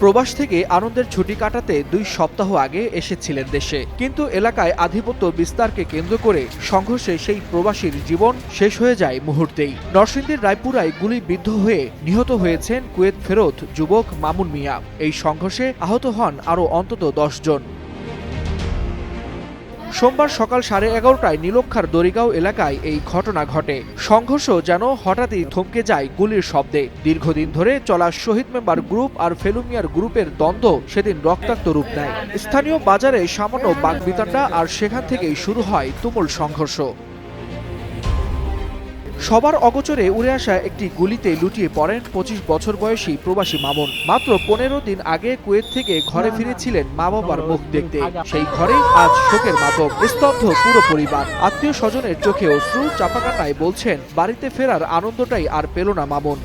প্রবাস থেকে আনন্দের ছুটি কাটাতে দুই সপ্তাহ আগে এসেছিলেন দেশে। কিন্তু এলাকায় আধিপত্য বিস্তারকে কেন্দ্র করে সংঘর্ষে সেই প্রবাসীর জীবন শেষ হয়ে যায় মুহূর্তেই। নরসিংদীর রায়পুরায় গুলিবিদ্ধ হয়ে নিহত হয়েছেন কুয়েত ফেরত যুবক মামুন মিয়া। এই সংঘর্ষে আহত হন আরও অন্তত দশ জন। সোমবার সকাল সাড়ে এগারোটায় নীলক্ষার দরিগাঁও এলাকায় এই ঘটনা ঘটে। সংঘর্ষ যেন হঠাৎই থমকে যায় গুলির শব্দে। দীর্ঘদিন ধরে চলা শহীদ মেম্বার গ্রুপ আর ফেলুমিয়ার গ্রুপের দ্বন্দ্ব সেদিন রক্তাক্ত রূপ নেয়। স্থানীয় বাজারে সামান্য বাগবিতণ্ডা আর সেখান থেকেই শুরু হয় তুমুল সংঘর্ষ। সবার অগোচরে উড়ে আসা একটি গুলিতে লুটিয়ে পড়েন পঁচিশ বছর বয়সী প্রবাসী মামুন। মাত্র পনেরো দিন আগে কুয়েত থেকে ঘরে ফিরেছিলেন মা বাবার মুখ দেখতে। সেই ঘরে আজ শোকের মাতব স্তব্ধ পুরো পরিবার। আত্মীয় স্বজনের চোখে অশ্রু চাপাকাটায় বলছেন, বাড়িতে ফেরার আনন্দটাই আর পেল না মামুন।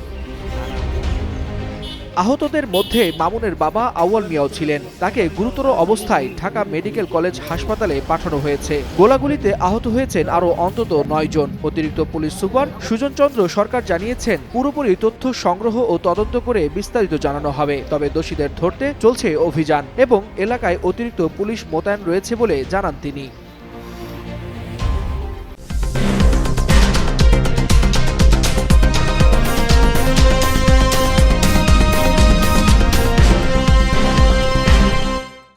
আহতদের মধ্যে মামুনের বাবা আউয়াল মিয়াও ছিলেন। তাকে গুরুতর অবস্থায় ঢাকা মেডিকেল কলেজ হাসপাতালে পাঠানো হয়েছে। গোলাগুলিতে আহত হয়েছেন আরও অন্তত নয় জন। অতিরিক্ত পুলিশ সুপার সুজন চন্দ্র সরকার জানিয়েছেন, পুরোপুরি তথ্য সংগ্রহ ও তদন্ত করে বিস্তারিত জানানো হবে, তবে দোষীদের ধরতে চলছে অভিযান এবং এলাকায় অতিরিক্ত পুলিশ মোতায়েন রয়েছে বলে জানান তিনি।